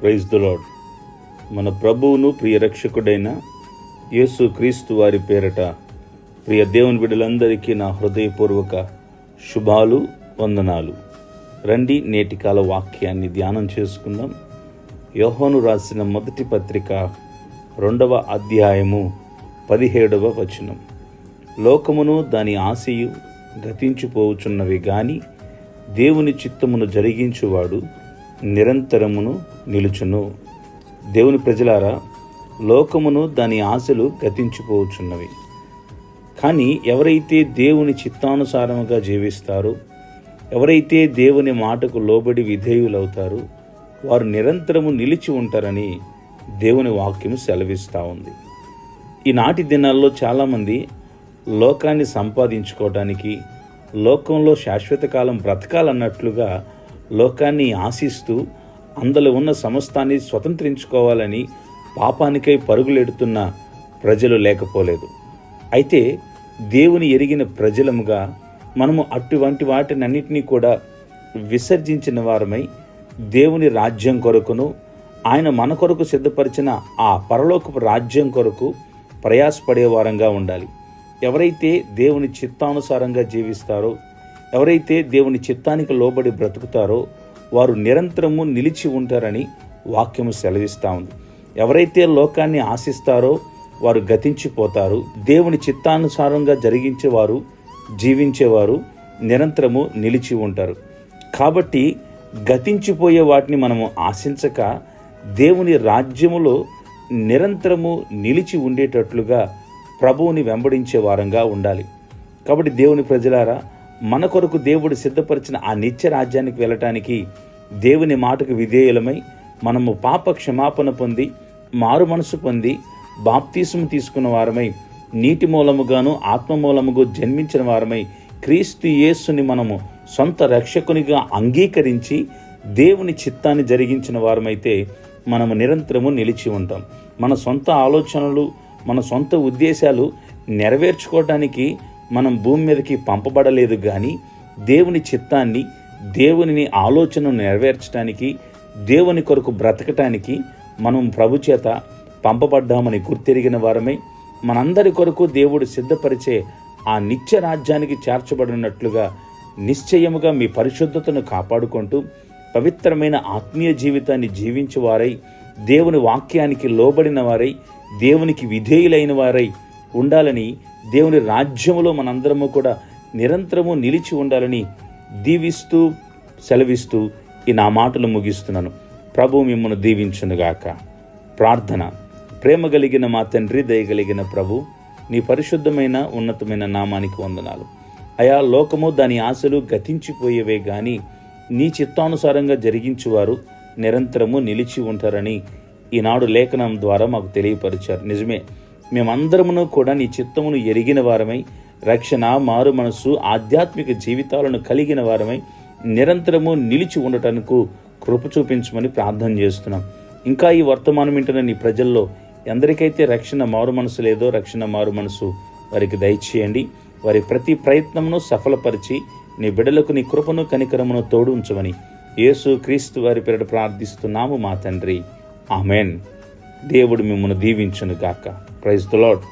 Praise the lord మన ప్రభువును ప్రియ రక్షకుడైన యేసు క్రీస్తు వారి పేరట ప్రియ దేవుని బిడ్డలందరికీ నా హృదయపూర్వక శుభాలు వందనాలు. రండి నేటి కాల వాక్యాన్ని ధ్యానం చేసుకుందాం. యోహోను రాసిన మొదటి పత్రిక రెండవ అధ్యాయము పదిహేడవ వచనం. లోకమును దాని ఆశయు గతించిపోవుచున్నవి గాని దేవుని చిత్తమును జరిగించువాడు నిరంతరమును నిలుచును. దేవుని ప్రజలారా లోకమును దాని ఆశలు గతించిపోవచ్చున్నవి కానీ ఎవరైతే దేవుని చిత్తానుసారముగా జీవిస్తారో ఎవరైతే దేవుని మాటకు లోబడి విధేయులవుతారో వారు నిరంతరము నిలిచి ఉంటారని దేవుని వాక్యం సెలవిస్తూ ఉంది. ఈనాటి దినాల్లో చాలామంది లోకాన్ని సంపాదించుకోవడానికి లోకంలో శాశ్వత కాలం బ్రతకాలన్నట్లుగా లోకాన్ని ఆశిస్తూ అందులో ఉన్న సమస్తాన్ని స్వతంత్రించుకోవాలని పాపానికై పరుగులెడుతున్న ప్రజలు లేకపోలేదు. అయితే దేవుని ఎరిగిన ప్రజలముగా మనము అటువంటి వాటినన్నిటినీ కూడా విసర్జించిన వారమై దేవుని రాజ్యం కొరకును ఆయన మన కొరకు సిద్ధపరిచిన ఆ పరలోకపు రాజ్యం కొరకు ప్రయాసపడే వారంగా ఉండాలి. ఎవరైతే దేవుని చిత్తానుసారంగా జీవిస్తారో ఎవరైతే దేవుని చిత్తానికి లోబడి బ్రతుకుతారో వారు నిరంతరము నిలిచి ఉంటారని వాక్యము సెలవిస్తూ ఉంది. ఎవరైతే లోకాన్ని ఆశిస్తారో వారు గతించిపోతారు. దేవుని చిత్తానుసారంగా జరిగించేవారు జీవించేవారు నిరంతరము నిలిచి ఉంటారు. కాబట్టి గతించిపోయే వాటిని మనము ఆశించక దేవుని రాజ్యములో నిరంతరము నిలిచి ఉండేటట్లుగా ప్రభువుని వెంబడించే వారంగా ఉండాలి. కాబట్టి దేవుని ప్రజలారా మన కొరకు దేవుడు సిద్ధపరిచిన ఆ నిత్య రాజ్యానికి వెళ్ళటానికి దేవుని మాటకు విధేయులమై మనము పాప క్షమాపణ పొంది మారు మనసు పొంది బాప్తీసుము తీసుకున్న వారమై నీటి మూలముగాను ఆత్మ మూలముగా జన్మించిన వారమై క్రీస్తు యేసుని మనము సొంత రక్షకునిగా అంగీకరించి దేవుని చిత్తాన్ని జరిగించిన వారమైతే మనము నిరంతరము నిలిచి ఉంటాం. మన సొంత ఆలోచనలు మన సొంత ఉద్దేశాలు నెరవేర్చుకోవడానికి మనం భూమి మీదకి పంపబడలేదు కానీ దేవుని చిత్తాన్ని దేవుని ఆలోచనను నెరవేర్చడానికి దేవుని కొరకు బ్రతకటానికి మనం ప్రభు చేత పంపబడ్డామని గుర్తెరిగిన వారమే మనందరి కొరకు దేవుడు సిద్ధపరిచే ఆ నిత్య రాజ్యానికి చేర్చబడినట్లుగా నిశ్చయముగా మీ పరిశుద్ధతను కాపాడుకుంటూ పవిత్రమైన ఆత్మీయ జీవితాన్ని జీవించే వారై దేవుని వాక్యానికి లోబడిన వారై దేవునికి విధేయులైన వారై ఉండాలని దేవుని రాజ్యములో మనందరము కూడా నిరంతరము నిలిచి ఉండాలని దీవిస్తూ సెలవిస్తూ ఈ నా మాటలు ముగిస్తున్నాను. ప్రభు మిమ్మల్ని దీవించునుగాక. ప్రార్థన. ప్రేమ కలిగిన మా తండ్రి దయగలిగిన ప్రభు నీ పరిశుద్ధమైన ఉన్నతమైన నామానికి వందనాలు. అయా లోకము దాని ఆశలు గతించిపోయేవే గాని నీ చిత్తానుసారంగా జరిగించేవారు నిరంతరము నిలిచి ఉంటారని ఈనాడు లేఖనం ద్వారా మాకు తెలియపరిచారు. నిజమే మేమందరమును కూడా నీ చిత్తమును ఎరిగిన వారమై రక్షణ మారు మనస్సు ఆధ్యాత్మిక జీవితాలను కలిగిన వారమై నిరంతరము నిలిచి ఉండటానికి కృప చూపించమని ప్రార్థన చేస్తున్నాం. ఇంకా ఈ వర్తమానం వింటున్న నీ ప్రజల్లో ఎందరికైతే రక్షణ మారు మనసు లేదో రక్షణ మారు మనసు వారికి దయచేయండి. వారి ప్రతి ప్రయత్నమును సఫలపరిచి నీ బిడ్డలకు నీ కృపను కనికరమును తోడు ఉంచమని యేసు క్రీస్తు వారి పేరిట ప్రార్థిస్తున్నాము మా తండ్రి. ఆమెన్. దేవుడు మిమ్మల్ని దీవించును గాక ప్రైజ్ ద లాడ్